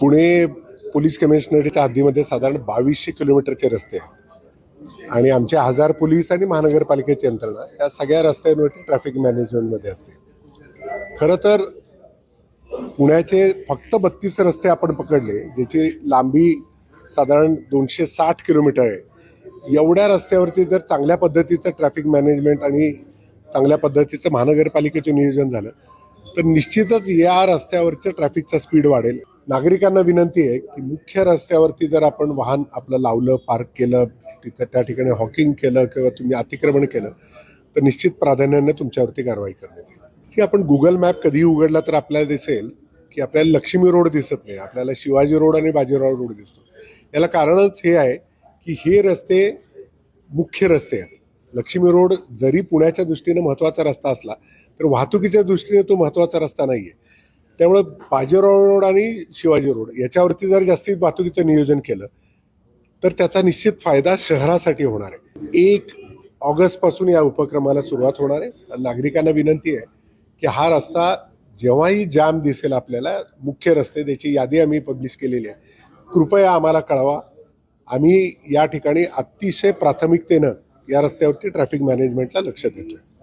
Pune police कमिशनरेटच्या हद्दीमध्ये साधारण बावीसशे किलोमीटरचे रस्ते आहेत. आणि आमचे हजार पोलीस आणि महानगरपालिकेची यंत्रणा या सगळ्या रस्त्यांवरती ट्रॅफिक मॅनेजमेंटमध्ये असते. खरं तर पुण्याचे फक्त बत्तीस रस्ते आपण पकडले ज्याची लांबी साधारण दोनशे साठ किलोमीटर आहे. एवढ्या रस्त्यावरती जर चांगल्या पद्धतीचं ट्रॅफिक मॅनेजमेंट आणि चांगल्या पद्धतीचं महानगरपालिकेचं नियोजन झालं तर निश्चितच या रस्त्यावरचं ट्रॅफिकचा स्पीड वाढेल. नागरिकांना विनंती आहे की मुख्य रस्त्यावरती जर आपण वाहन आपलं लावलं पार्क केलं तिथं त्या ठिकाणी हॉकिंग केलं किंवा तुम्ही अतिक्रमण केलं तर निश्चित प्राधान्याने तुमच्यावरती कारवाई करण्यात येईल. की आपण गुगल मॅप कधीही उघडला तर आपल्याला दिसेल की आपल्याला लक्ष्मी रोड दिसत नाही आपल्याला शिवाजी रोड आणि बाजीराव रोड दिसतो. याला कारणच हे आहे की हे रस्ते मुख्य रस्ते आहेत. लक्ष्मी रोड जरी पुण्याच्या दृष्टीने महत्त्वाचा रस्ता असला तर वाहतुकीच्या दृष्टीने तो महत्त्वाचा रस्ता नाही आहे त्यामुळं बाजीराव रोड आणि शिवाजी रोड याच्यावरती जर जास्ती वाहतुकीचं नियोजन केलं तर त्याचा निश्चित फायदा शहरासाठी होणार आहे. एक ऑगस्टपासून या उपक्रमाला सुरुवात होणार आहे. आणि नागरिकांना विनंती आहे की हा रस्ता जेव्हाही जाम दिसेल आपल्याला मुख्य रस्ते त्याची यादी आम्ही पब्लिश केलेली आहे. कृपया आम्हाला कळवा. आम्ही या ठिकाणी अतिशय प्राथमिकतेनं या रस्त्यावरती ट्रॅफिक मॅनेजमेंटला लक्ष देतोय.